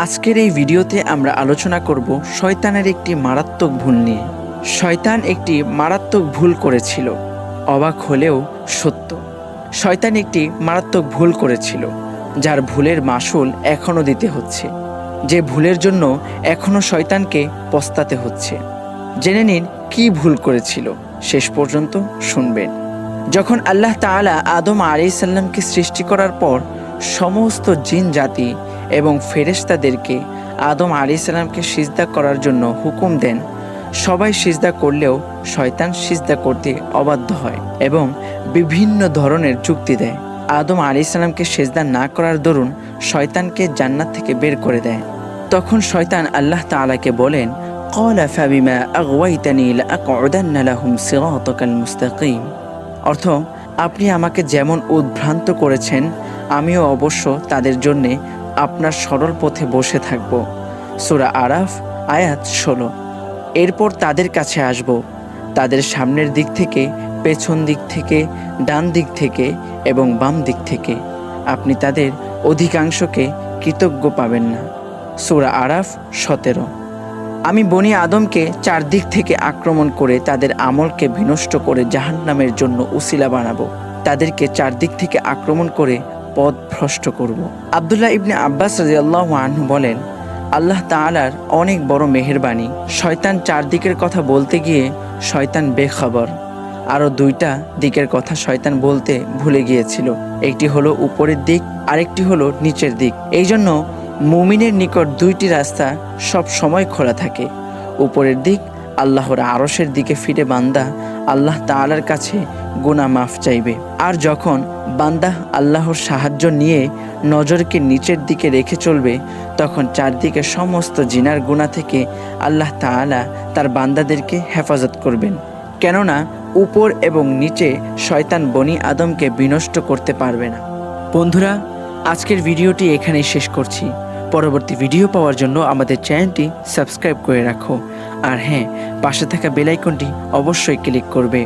আজকের এই ভিডিওতে আমরা আলোচনা করব শয়তানের একটি মারাত্মক ভুল নিয়ে। শয়তান একটি মারাত্মক ভুল করেছিল, অবাক হলেও সত্য। শয়তান একটি মারাত্মক ভুল করেছিল, যার ভুলের মাসুল এখনও দিতে হচ্ছে। যে ভুলের জন্য এখনও শয়তানকে পস্তাতে হচ্ছে। জেনে নিন কি ভুল করেছিল। শেষ পর্যন্ত শুনবেন। যখন আল্লাহ তাআলা আদম আলি সাল্লামকে সৃষ্টি করার পর সমস্ত জিন জাতি এবং ফেরেশতাদেরকে আদম আলি ইসালামকে সিজদা করার জন্য হুকুম দেন। সবাই সিজদা করলেও শয়তান সিজদা করতে অবাধ্য হয় এবং বিভিন্ন ধরনের চুক্তি দেয়। আদম আলি ইসালামকে সেজদা না করার দরুন শয়তানকে জান্নাত থেকে বের করে দেয়। তখন শয়তান আল্লাহ তালাকে বলেন অর্থ, আপনি আমাকে যেমন উদ্ভ্রান্ত করেছেন, আমিও অবশ্য তাদের জন্যে আপনার সরল পথে বসে থাকব। সুরা আরাফ, আয়াত ষোলো। এরপর তাদের কাছে আসব। তাদের সামনের দিক থেকে, পেছন দিক থেকে, ডান দিক থেকে এবং বাম দিক থেকে। আপনি তাদের অধিকাংশকে কৃতজ্ঞ পাবেন না। সুরা আরাফ, সতেরো। আমি বনি আদমকে চারদিক থেকে আক্রমণ করে তাদের আমলকে বিনষ্ট করে জাহান্নামের জন্য উসিলা বানাবো। তাদেরকে চারদিক থেকে আক্রমণ করে পথ ভ্রষ্ট করব। আবদুল্লাহ ইবনে আব্বাস রাজিয়াল্লাহ আনহু বলেন, আল্লাহ তাআলার অনেক বড় মেহেরবানি শয়তান চারদিকের কথা বলতে গিয়ে শয়তান বেখবর। আরও দুইটা দিকের কথা শয়তান বলতে ভুলে গিয়েছিল। একটি হলো উপরের দিক, আরেকটি হলো নিচের দিক। এই জন্য মুমিনের নিকট দুইটি রাস্তা সব সময় খোলা থাকে। উপরের দিক আল্লাহর আরশের দিকে ফিরে বান্দা আল্লাহ তাআলার কাছে গুনাহ মাফ চাইবে। আর যখন বান্দা আল্লাহর সাহায্য নিয়ে নজরকে নিচের দিকে রেখে চলবে, তখন চারদিকে সমস্ত জিনার গুণা থেকে আল্লাহ তাআলা তার বান্দাদেরকে হেফাজত করবেন। কেননা উপর এবং নিচে শয়তান বনি আদমকে বিনষ্ট করতে পারবে না। বন্ধুরা, আজকের ভিডিওটি এখানেই শেষ করছি। পরবর্তী ভিডিও পাওয়ার জন্য আমাদের চ্যানেলটি সাবস্ক্রাইব করে রাখো। আর হ্যাঁ পাশে থাকা বেলাইকনটি অবশ্যই ক্লিক করবে।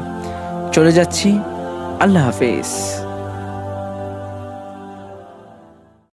চলে যাচ্ছি। আল্লাহ হাফেজ।